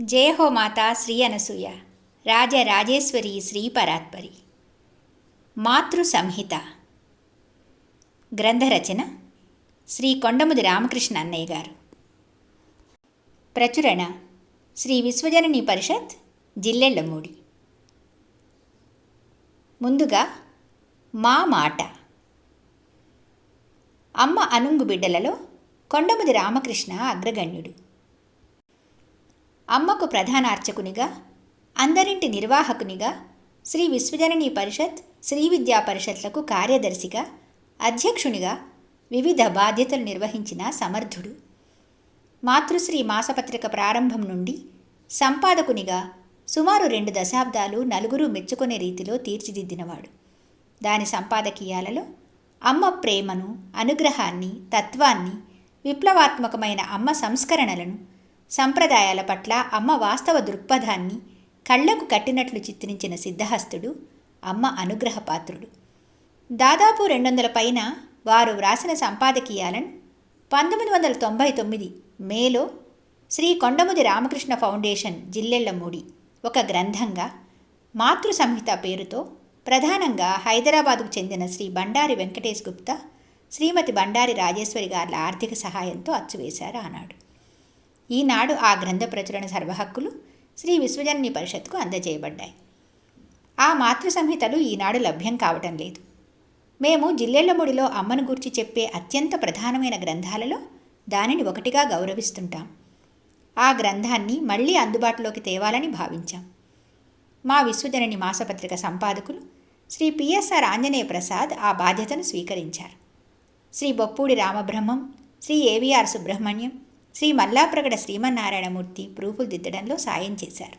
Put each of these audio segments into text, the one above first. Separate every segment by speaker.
Speaker 1: జయ హో శ్రీ అనసూయ. రాజరాజేశ్వరి శ్రీ పరాత్పరి. మాతృ సంహిత. గ్రంథరచన శ్రీ కొండముది రామకృష్ణ అన్నయ్య గారు. ప్రచురణ శ్రీ విశ్వజనని పరిషత్ జిల్లెళ్ళమూడి. ముందుగా మా మాట. అమ్మ అనుంగు బిడ్డలలో కొండముది రామకృష్ణ అగ్రగణ్యుడు. అమ్మకు ప్రధాన అర్చకునిగా అందరింటి నిర్వాహకునిగా శ్రీ విశ్వజననీ పరిషత్ శ్రీ విద్యా పరిషత్లకు కార్యదర్శిగా అధ్యక్షునిగా వివిధ బాధ్యతలు నిర్వహించిన సమర్థుడు. మాతృశ్రీ మాసపత్రిక ప్రారంభం నుండి సంపాదకునిగా సుమారు రెండు దశాబ్దాలు నలుగురు మెచ్చుకునే రీతిలో తీర్చిదిద్దినవాడు. దాని సంపాదకీయాలలో అమ్మ ప్రేమను అనుగ్రహాన్ని తత్వాన్ని విప్లవాత్మకమైన అమ్మ సంస్కరణలను సంప్రదాయాల పట్ల అమ్మ వాస్తవ దృక్పథాన్ని కళ్ళకు కట్టినట్లు చిత్రించిన సిద్ధహస్తుడు అమ్మ అనుగ్రహపాత్రుడు దాదాపు రెండు వందల పైన వారు వ్రాసిన సంపాదకీయాలను పంతొమ్మిది వందల తొంభై తొమ్మిది మేలో శ్రీ కొండముది రామకృష్ణ ఫౌండేషన్ జిల్లెళ్ళమూడి ఒక గ్రంథంగా మాతృ సంహిత పేరుతో ప్రధానంగా హైదరాబాదుకు చెందిన శ్రీ బండారి వెంకటేష్ గుప్తా శ్రీమతి బండారి రాజేశ్వరి గార్ల ఆర్థిక సహాయంతో అచ్చువేశారు ఆనాడు. ఈనాడు ఆ గ్రంథ ప్రచురణ సర్వహక్కులు శ్రీ విశ్వజనని పరిషత్కు అందజేయబడ్డాయి. ఆ మాతృ సంహితలు ఈనాడు లభ్యం కావటం లేదు. మేము జిల్లెళ్ళముడిలో అమ్మను గురించి చెప్పే అత్యంత ప్రధానమైన గ్రంథాలలో దానిని ఒకటిగా గౌరవిస్తుంటాం. ఆ గ్రంథాన్ని మళ్ళీ అందుబాటులోకి తేవాలని భావించాం. మా విశ్వజనని మాసపత్రిక సంపాదకులు Shri P S R Anjaneya Prasad ఆ బాధ్యతను స్వీకరించారు. శ్రీ బొప్పూడి రామబ్రహ్మం శ్రీ ఏవిఆర్ సుబ్రహ్మణ్యం శ్రీ మల్లాప్రగడ శ్రీమన్నారాయణమూర్తి ప్రూఫులు దిద్దడంలో సాయం చేశారు.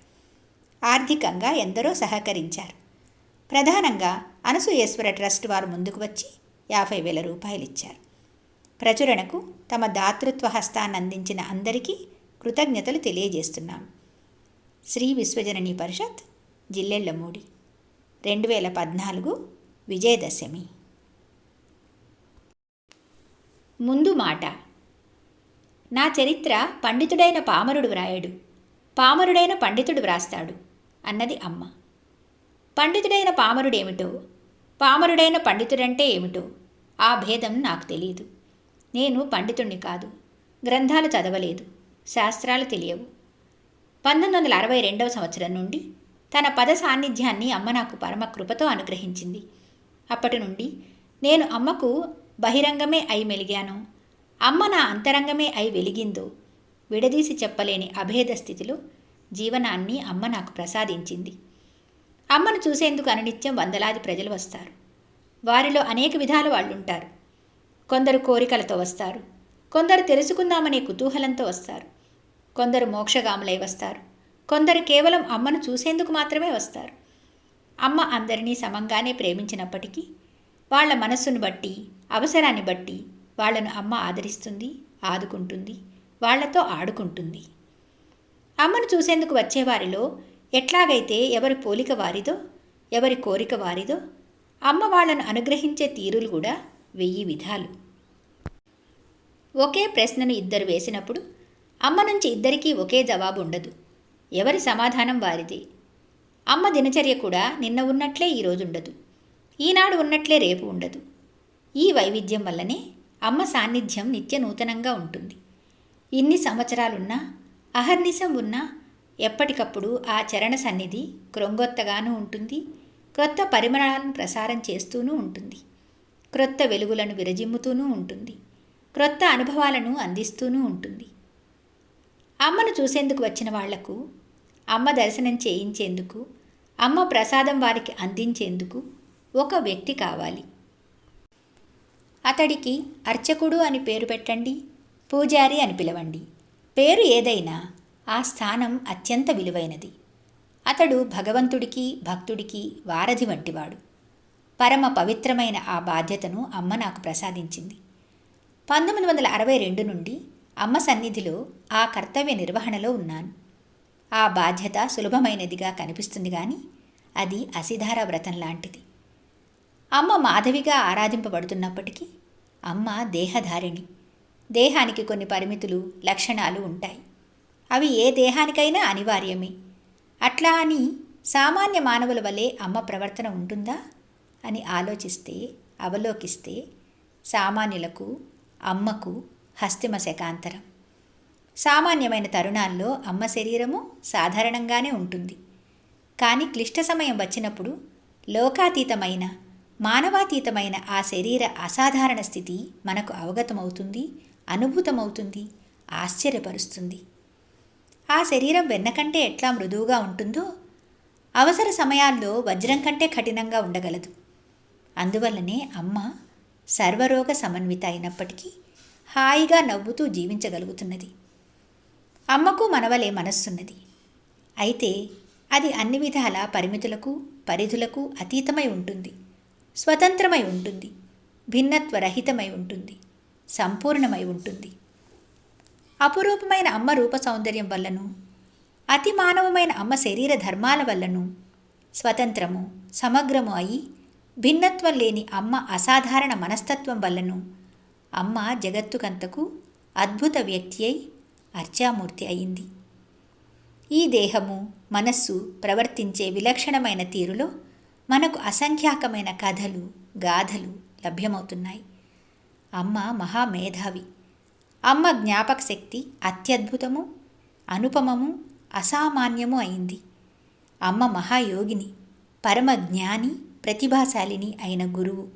Speaker 1: ఆర్థికంగా ఎందరో సహకరించారు. ప్రధానంగా అనసూయేశ్వర ట్రస్ట్ వారు ముందుకు వచ్చి యాభై వేల రూపాయలు ఇచ్చారు ప్రచురణకు తమ దాతృత్వ హస్తాన్ని అందించిన అందరికీ కృతజ్ఞతలు తెలియజేస్తున్నాం. శ్రీ విశ్వజనని పరిషత్ జిల్లెళ్ళమూడి రెండు వేల పద్నాలుగు విజయదశమి. ముందు మాట నా చరిత్ర పండితుడైన పామరుడు వ్రాయడు. పామరుడైన పండితుడు వ్రాస్తాడు అన్నది అమ్మ. పండితుడైన పామరుడేమిటో? పామరుడైన పండితుడంటే ఏమిటో? ఆ భేదం నాకు తెలియదు. నేను పండితుణ్ణి కాదు. గ్రంథాలు చదవలేదు. శాస్త్రాలు తెలియవు. పంతొమ్మిది వందల అరవై రెండవ సంవత్సరం నుండి తన పద సాన్నిధ్యాన్ని అమ్మ నాకు పరమ కృపతో అనుగ్రహించింది. అప్పటి నుండి నేను అమ్మకు బహిరంగమే అయి మెలిగాను. అమ్మ నా అంతరంగమే అయి వెలిగిందో విడదీసి చెప్పలేని అభేద స్థితిలో జీవనాన్ని అమ్మ నాకు ప్రసాదించింది. అమ్మను చూసేందుకు అనునిత్యం వందలాది ప్రజలు వస్తారు. వారిలో అనేక విధాల వాళ్ళు ఉంటారు కొందరు కోరికలతో వస్తారు. కొందరు తెలుసుకుందామనే కుతూహలంతో వస్తారు. కొందరు మోక్షగాములై వస్తారు. కొందరు కేవలం అమ్మను చూసేందుకు మాత్రమే వస్తారు. అమ్మ అందరినీ సమంగానే ప్రేమించినప్పటికీ వాళ్ళ మనస్సును బట్టి అవసరాన్ని బట్టి వాళ్ళను అమ్మ ఆదరిస్తుంది ఆదుకుంటుంది వాళ్ళతో ఆడుకుంటుంది. అమ్మను చూసేందుకు వచ్చేవారిలో ఎట్లాగైతే ఎవరి పోలిక వారిదో ఎవరి కోరిక వారిదో అమ్మ వాళ్ళను అనుగ్రహించే తీరులు కూడా వెయ్యి విధాలు. ఒకే ప్రశ్నను ఇద్దరు వేసినప్పుడు అమ్మ నుంచి ఇద్దరికీ ఒకే జవాబు ఉండదు. ఎవరి సమాధానం వారిదే. అమ్మ దినచర్య కూడా నిన్న ఉన్నట్లే ఈరోజు ఉండదు. ఈనాడు ఉన్నట్లే రేపు ఉండదు. ఈ వైవిధ్యం వల్లనే అమ్మ సాన్నిధ్యం నిత్య నూతనంగా ఉంటుంది. ఇన్ని సంవత్సరాలున్నా అహర్నిశం ఉన్నా ఎప్పటికప్పుడు ఆ చరణ సన్నిధి క్రొంగొత్తగానూ ఉంటుంది. క్రొత్త పరిమళాలను ప్రసారం చేస్తూనూ ఉంటుంది. క్రొత్త వెలుగులను విరజిమ్ముతూనూ ఉంటుంది. క్రొత్త అనుభవాలను అందిస్తూనూ ఉంటుంది. అమ్మను చూసేందుకు వచ్చిన వాళ్ళకు అమ్మ దర్శనం చేయించేందుకు అమ్మ ప్రసాదం వారికి అందించేందుకు ఒక వ్యక్తి కావాలి. అతడికి అర్చకుడు అని పేరు పెట్టండి పూజారి అని పిలవండి. పేరు ఏదైనా ఆ స్థానం అత్యంత విలువైనది. అతడు భగవంతుడికి భక్తుడికి వారధి వంటివాడు. పరమ పవిత్రమైన ఆ బాధ్యతను అమ్మ నాకు ప్రసాదించింది. పంతొమ్మిది వందల అరవై రెండు నుండి అమ్మ సన్నిధిలో ఆ కర్తవ్య నిర్వహణలో ఉన్నాను. ఆ బాధ్యత సులభమైనదిగా కనిపిస్తుంది కానీ అది అసిధార వ్రతం లాంటిది. అమ్మ మాధవిగా ఆరాధింపబడుతున్నప్పటికీ అమ్మ దేహధారిణి. దేహానికి కొన్ని పరిమితులు లక్షణాలు ఉంటాయి. అవి ఏ దేహానికైనా అనివార్యమే. అట్లా అని సామాన్య మానవుల వలె అమ్మ ప్రవర్తన ఉంటుందా అని ఆలోచిస్తే అవలోకిస్తే సామాన్యులకు అమ్మకు హస్తిమ శకాంతరం సామాన్యమైన తరుణాల్లో అమ్మ శరీరము సాధారణంగానే ఉంటుంది. కానీ క్లిష్ట సమయం వచ్చినప్పుడు లోకాతీతమైన మానవాతీతమైన ఆ శరీర అసాధారణ స్థితి మనకు అవగతమవుతుంది అనుభూతమవుతుంది ఆశ్చర్యపరుస్తుంది. ఆ శరీరం వెన్న కంటే ఎట్లా మృదువుగా ఉంటుందో అవసర సమయాల్లో వజ్రం కంటే కఠినంగా ఉండగలదు. అందువల్లనే అమ్మ సర్వరోగ సమన్విత అయినప్పటికీ హాయిగా నవ్వుతూ జీవించగలుగుతున్నది. అమ్మకు మనవలే మనస్సున్నది. అయితే అది అన్ని విధాల పరిమితులకు పరిధులకు అతీతమై ఉంటుంది. స్వతంత్రమై ఉంటుంది భిన్నత్వరహితమై ఉంటుంది సంపూర్ణమై ఉంటుంది. అపురూపమైన అమ్మ రూప సౌందర్యం వల్లను అతి మానవమైన అమ్మ శరీర ధర్మాల వల్లను స్వతంత్రము సమగ్రము అయి భిన్నత్వం లేని అమ్మ అసాధారణ మనస్తత్వం వల్లను అమ్మ జగత్తుకంతకు అద్భుత వ్యక్తి అయి అర్చామూర్తి అయింది. ఈ దేహము మనస్సు ప్రవర్తించే విలక్షణమైన తీరులో మనకు అసంఖ్యాకమైన కథలు గాథలు లభ్యమవుతున్నాయి. అమ్మ మహామేధావి. అమ్మ జ్ఞాపక శక్తి అత్యద్భుతము అనుపమము అసామాన్యము అయింది. అమ్మ మహాయోగిని పరమ జ్ఞాని ప్రతిభాశాలిని అయిన గురువు.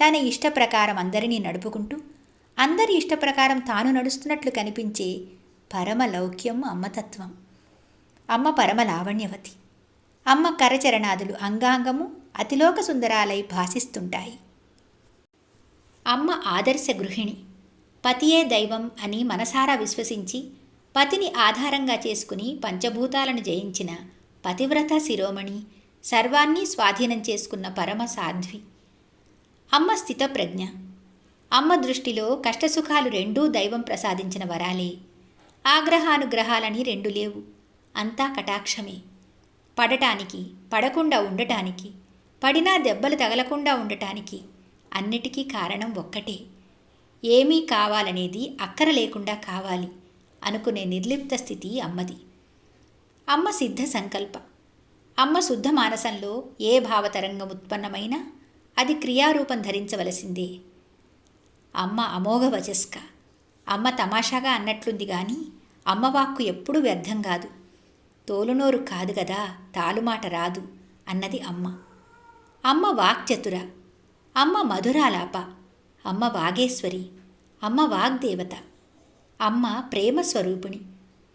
Speaker 1: తన ఇష్ట ప్రకారం అందరినీ నడుపుకుంటూ అందరి ఇష్ట ప్రకారం తాను నడుస్తున్నట్లు కనిపించే పరమ లౌక్యం అమ్మతత్వం. అమ్మ పరమ లావణ్యవతి. అమ్మ కరచరణాదులు అంగాంగము అతిలోక సుందరాలై భాసిస్తుంటాయి. అమ్మ ఆదర్శ గృహిణి. పతియే దైవం అని మనసారా విశ్వసించి పతిని ఆధారంగా చేసుకుని పంచభూతాలను జయించిన పతివ్రత శిరోమణి సర్వాన్ని స్వాధీనం చేసుకున్న పరమ సాధ్వి. అమ్మ స్థితప్రజ్ఞ. అమ్మ దృష్టిలో కష్టసుఖాలు రెండూ దైవం ప్రసాదించిన వరాలే. ఆగ్రహానుగ్రహాలని రెండు లేవు. అంతా కటాక్షమే. పడటానికి పడకుండా ఉండటానికి పడినా దెబ్బలు తగలకుండా ఉండటానికి అన్నిటికీ కారణం ఒక్కటే. ఏమీ కావాలనేది అక్కర లేకుండా కావాలి అనుకునే నిర్లిప్త స్థితి అమ్మది. అమ్మ సిద్ధ సంకల్ప. అమ్మ శుద్ధ మానసంలో ఏ భావతరంగం ఉత్పన్నమైనా అది క్రియారూపం ధరించవలసిందే. అమ్మ అమోఘ వచస్క. అమ్మ తమాషాగా అన్నట్లుంది కానీ అమ్మవాక్కు ఎప్పుడూ వ్యర్థం కాదు. తోలునోరు కాదు కదా తాలుమాట రాదు అన్నది అమ్మ. అమ్మ వాక్చతుర అమ్మ మధురాలాప అమ్మ వాగేశ్వరి అమ్మ వాగ్దేవత. అమ్మ ప్రేమ స్వరూపిణి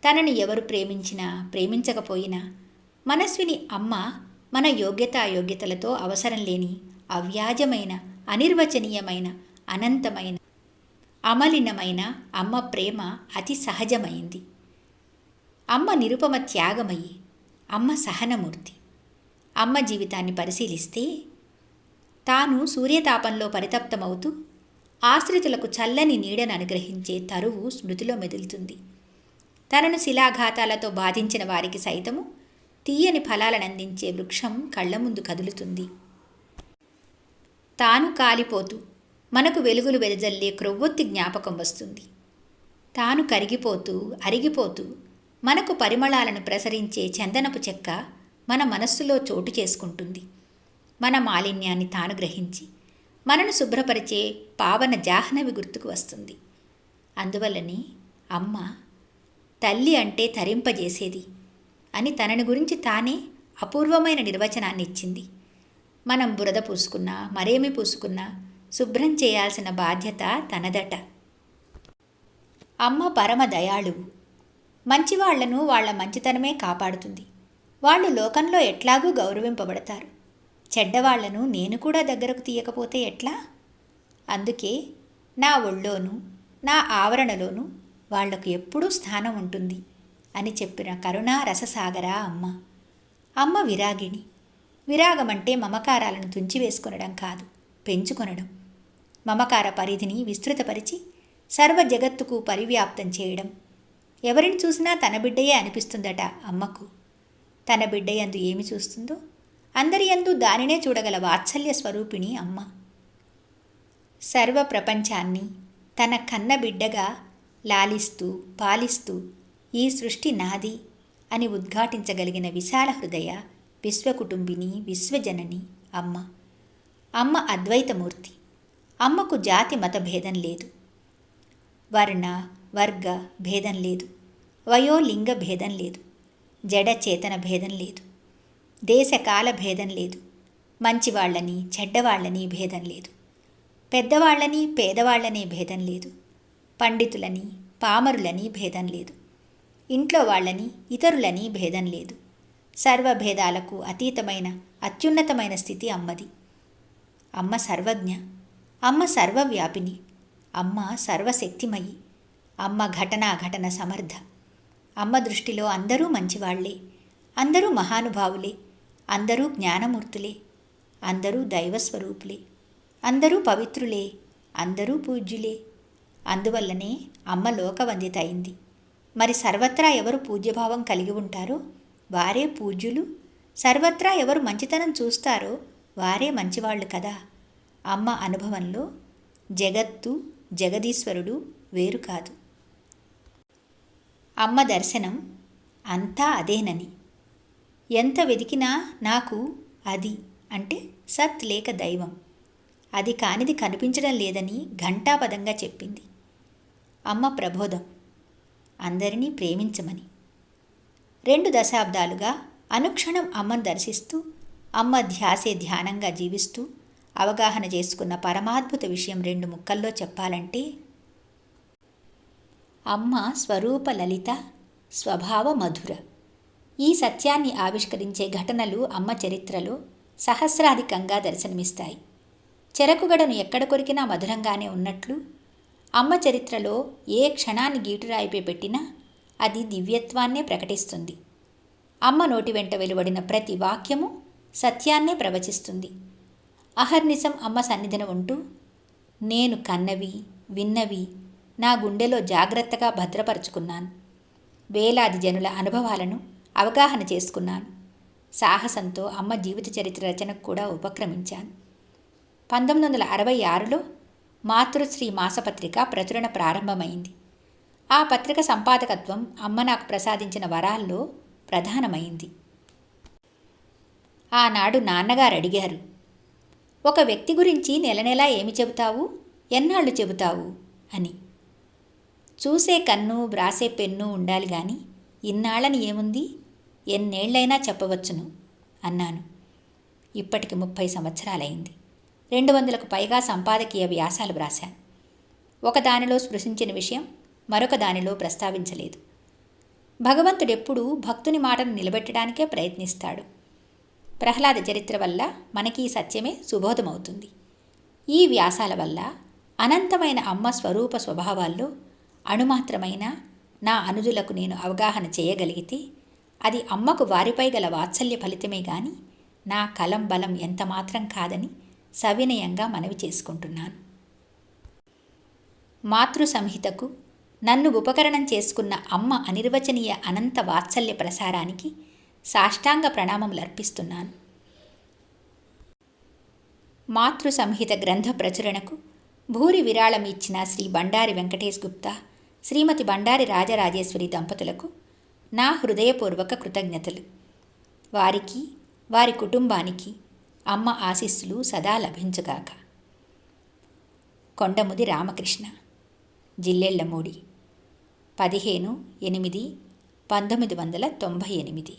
Speaker 1: తనని ఎవరు ప్రేమించినా ప్రేమించకపోయినా మనస్విని అమ్మ మన యోగ్యతాయోగ్యతలతో అవసరం లేని అవ్యాజమైన అనిర్వచనీయమైన అనంతమైన అమలినమైన అమ్మ ప్రేమ అతి సహజమైంది. అమ్మ నిరుపమ త్యాగమయ్యి అమ్మ సహనమూర్తి. అమ్మ జీవితాన్ని పరిశీలిస్తే తాను సూర్యతాపంలో పరితప్తమవుతూ ఆశ్రితులకు చల్లని నీడను అనుగ్రహించే తరువు స్మృతిలో మెదులుతుంది. తనను శిలాఘాతాలతో బాధించిన వారికి సైతము తీయని ఫలాలను అందించే వృక్షం కళ్ళ ముందు కదులుతుంది. తాను కాలిపోతూ మనకు వెలుగులు వెదజల్లే క్రొవ్వొత్తి జ్ఞాపకం వస్తుంది. తాను కరిగిపోతూ అరిగిపోతూ మనకు పరిమళాలను ప్రసరించే చందనపు చెక్క మన మనస్సులో చోటు చేసుకుంటుంది. మన మాలిన్యాన్ని తాను గ్రహించి మనను శుభ్రపరిచే పావన జాహ్నవి గుర్తుకు వస్తుంది. అందువల్లని అమ్మ తల్లి అంటే తరింపజేసేది అని తనని గురించి తానే అపూర్వమైన నిర్వచనాన్ని ఇచ్చింది. మనం బురద పూసుకున్నా మరేమి పూసుకున్నా శుభ్రం చేయాల్సిన బాధ్యత తనదట. అమ్మ పరమ దయాళువు. మంచివాళ్ళను వాళ్ళ మంచితనమే కాపాడుతుంది. వాళ్ళు లోకంలో ఎట్లాగూ గౌరవింపబడతారు. చెడ్డవాళ్ళను నేను కూడా దగ్గరకు తీయకపోతే ఎట్లా? అందుకే నా ఒళ్ళోనూ నా ఆవరణలోనూ వాళ్ళకు ఎప్పుడూ స్థానం ఉంటుంది అని చెప్పిన కరుణా రససాగరా అమ్మ. అమ్మ విరాగిణి. విరాగమంటే మమకారాలను తుంచివేసుకొనడం కాదు పెంచుకొనడం. మమకార పరిధిని విస్తృతపరిచి సర్వ జగత్తుకు పరివ్యాప్తం చేయడం. ఎవరిని చూసినా తన బిడ్డయే అనిపిస్తుందట అమ్మకు. తన బిడ్డ యందు ఏమి చూస్తుందో? అందరి యందు దానినే చూడగల వాత్సల్య స్వరూపిణి అమ్మ. సర్వ ప్రపంచాన్ని తన కన్న బిడ్డగా లాలిస్తూ పాలిస్తూ ఈ సృష్టి నాది అని ఉద్ఘాటించగలిగిన విశాల హృదయ విశ్వకుటుంబిని విశ్వజనని అమ్మ. అమ్మ అద్వైతమూర్తి. అమ్మకు జాతి మత భేదం లేదు. వర్ణ వర్గ భేదం లేదు. వయోలింగ భేదం లేదు. జడ చేతన భేదం లేదు. దేశకాల భేదం లేదు. మంచివాళ్ళని చెడ్డవాళ్ళని భేదం లేదు. పెద్దవాళ్ళని పేదవాళ్ళని భేదం లేదు. పండితులని పామరులని భేదం లేదు. ఇంట్లో వాళ్ళని ఇతరులని భేదం లేదు. సర్వభేదాలకు అతీతమైన అత్యున్నతమైన స్థితి అమ్మది. అమ్మ సర్వజ్ఞ అమ్మ సర్వవ్యాపిని అమ్మ సర్వశక్తిమయి. అమ్మ ఘటనా ఘటన సమర్థ. అమ్మ దృష్టిలో అందరూ మంచివాళ్ళే అందరూ మహానుభావులే. అందరూ జ్ఞానమూర్తులే. అందరూ దైవస్వరూపులే. అందరూ పవిత్రులే. అందరూ పూజ్యులే. అందువల్లనే అమ్మ లోకవందిత అయింది మరి సర్వత్రా ఎవరు పూజ్యభావం కలిగి ఉంటారో వారే పూజ్యులు. సర్వత్రా ఎవరు మంచితనం చూస్తారో వారే మంచివాళ్ళు కదా. అమ్మ అనుభవంలో జగత్తు జగదీశ్వరుడు వేరు కాదు. అమ్మ దర్శనం అంతా అదేనని. ఎంత వెతికినా నాకు అది అంటే సత్ లేక దైవం. అది కానిది కనిపించడం లేదని ఘంటాపదంగా చెప్పింది. అమ్మ ప్రబోధం అందరినీ ప్రేమించమని. రెండు దశాబ్దాలుగా అనుక్షణం అమ్మను దర్శిస్తూ అమ్మ ధ్యాసే ధ్యానంగా జీవిస్తూ అవగాహన చేసుకున్న పరమాద్భుత విషయం రెండు ముక్కల్లో చెప్పాలంటే అమ్మ స్వరూప లలిత స్వభావ మధుర. ఈ సత్యాన్ని ఆవిష్కరించే ఘటనలు అమ్మ చరిత్రలో సహస్రాధికంగా దర్శనమిస్తాయి. చెరకుగడను ఎక్కడ కొరికినా మధురంగానే ఉన్నట్లు అమ్మ చరిత్రలో ఏ క్షణాన్ని గీటురాయిపై పెట్టినా అది దివ్యత్వాన్నే ప్రకటిస్తుంది. అమ్మ నోటి వెంట వెలువడిన ప్రతి వాక్యము సత్యాన్నే ప్రవచిస్తుంది. అహర్నిశం అమ్మ సన్నిధిన ఉంటూ నేను కన్నవి విన్నవి నా గుండెలో జాగ్రత్తగా భద్రపరుచుకున్నాను. వేలాది జనుల అనుభవాలను అవగాహన చేసుకున్నాను. సాహసంతో అమ్మ జీవిత చరిత్ర రచనకు కూడా ఉపక్రమించాను. పంతొమ్మిది వందల అరవై ఆరులో మాతృశ్రీ మాసపత్రిక ప్రచురణ ప్రారంభమైంది. ఆ పత్రిక సంపాదకత్వం అమ్మ నాకు ప్రసాదించిన వరాల్లో ప్రధానమైంది. ఆనాడు నాన్నగారు అడిగారు ఒక వ్యక్తి గురించి నెల నెలా ఏమి చెబుతావు? ఎన్నాళ్ళు చెబుతావు? అని. చూసే కన్ను వ్రాసే పెన్ను ఉండాలి గాని ఇన్నాళ్ళని ఏముంది? ఎన్నేళ్ళైనా చెప్పవచ్చును అన్నాను. ఇప్పటికి ముప్పై సంవత్సరాలైంది. రెండు వందలకు పైగా సంపాదకీయ వ్యాసాలు వ్రాశాను. ఒకదానిలో స్పృశించిన విషయం మరొక దానిలో ప్రస్తావించలేదు. భగవంతుడెప్పుడూ భక్తుని మాటను నిలబెట్టడానికే ప్రయత్నిస్తాడు. ప్రహ్లాద చరిత్ర వల్ల మనకి ఈ సత్యమే సుబోధమవుతుంది. ఈ వ్యాసాల వల్ల అనంతమైన అమ్మ స్వరూప స్వభావాల్లో అణుమాత్రమైన నా అనుజులకు నేను అవగాహన చేయగలిగితే అది అమ్మకు వారిపై గల వాత్సల్య ఫలితమే గాని నా కలం బలం ఎంత మాత్రం కాదని సవినయంగా మనవి చేసుకుంటున్నాను. మాతృ సంహితకు నన్ను ఉపకరణం చేసుకున్న అమ్మ అనిర్వచనీయ అనంత వాత్సల్య ప్రసారానికి సాష్టాంగ ప్రణామములు అర్పిస్తున్నాను మాతృ సంహిత గ్రంథ ప్రచురణకు భూరి విరాళం ఇచ్చిన శ్రీ బండారి వెంకటేష్ గుప్తా శ్రీమతి బండారి రాజరాజేశ్వరి దంపతులకు నా హృదయపూర్వక కృతజ్ఞతలు. వారికి వారి కుటుంబానికి అమ్మ ఆశీస్సులు సదా లభించుగాక. కొండముది రామకృష్ణ. జిల్లెళ్ళమూడి పదిహేను ఎనిమిది పంతొమ్మిది వందల తొంభై ఎనిమిది.